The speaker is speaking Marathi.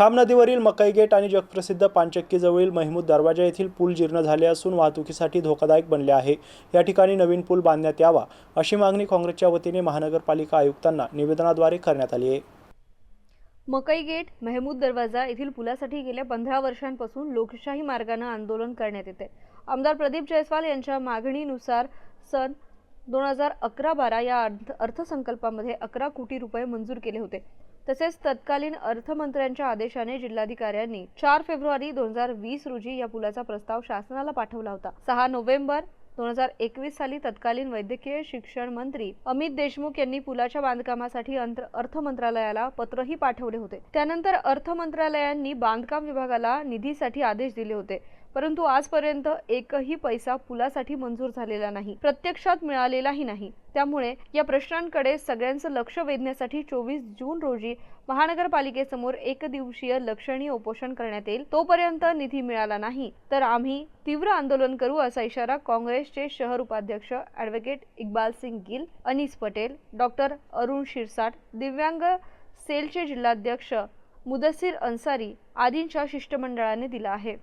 खाम नदीवरील मकई गेट आणि जगप्रसिद्ध पानचक्कीजवळील महमूद दरवाजा येथील पूल जीर्ण झाले असून वाहतुकीसाठी धोकादायक बनले आहे. या ठिकाणी नवीन पूल बांधण्यात यावा अशी मागणी काँग्रेसच्या वतीने महानगरपालिका आयुक्तांना निवेदनाद्वारे करण्यात आली आहे. मकई गेट मेहमूद दरवाजा येथील पुलासाठी गेल्या पंधरा वर्षांपासून लोकशाही मार्गानं आंदोलन करण्यात येते. आमदार प्रदीप जयस्वाल यांच्या मागणीनुसार सन दोन हजार अकरा बारा या अर्थ अर्थसंकल्पामध्ये अकरा कोटी रुपये मंजूर केले होते. तसेच तत्कालीन अर्थमंत्र्यांच्या आदेशाने जिल्हाधिकाऱ्यांनी चार फेब्रुवारी दोन हजार वीस रोजी या पुलाचा प्रस्ताव शासनाला पाठवला होता. सहा नोव्हेंबर दोन हजार एकवीस साली तत्कालीन वैद्यकीय शिक्षण मंत्री अमित देशमुख यांनी पुलाच्या बांधकामासाठी अंतर- अर्थ मंत्रालयाला पत्रही पाठवले होते. त्यानंतर अर्थ मंत्रालयांनी बांधकाम विभागाला निधीसाठी आदेश दिले होते. परंतु आजपर्यंत एकही पैसा पुलासाठी मंजूर झालेला नाही. प्रत्यक्षात मिळालेलाही नाही. त्यामुळे या प्रश्नांकडे सगळ्यांचं लक्ष वेधण्यासाठी चोवीस जून रोजी महानगरपालिकेसमोर एक दिवसीय लक्षणीय उपोषण करण्यात येईल. तोपर्यंत निधी मिळाला नाही. तर आम्ही तीव्र आंदोलन करू असा इशारा काँग्रेसचे शहर उपाध्यक्ष ॲडव्होकेट इक्बाल सिंग गिल अनीस पटेल डॉक्टर अरुण शिरसाट दिव्यांग सेलचे जिल्हाध्यक्ष मुदस्सीर अन्सारी आदींच्या शिष्टमंडळाने दिला आहे.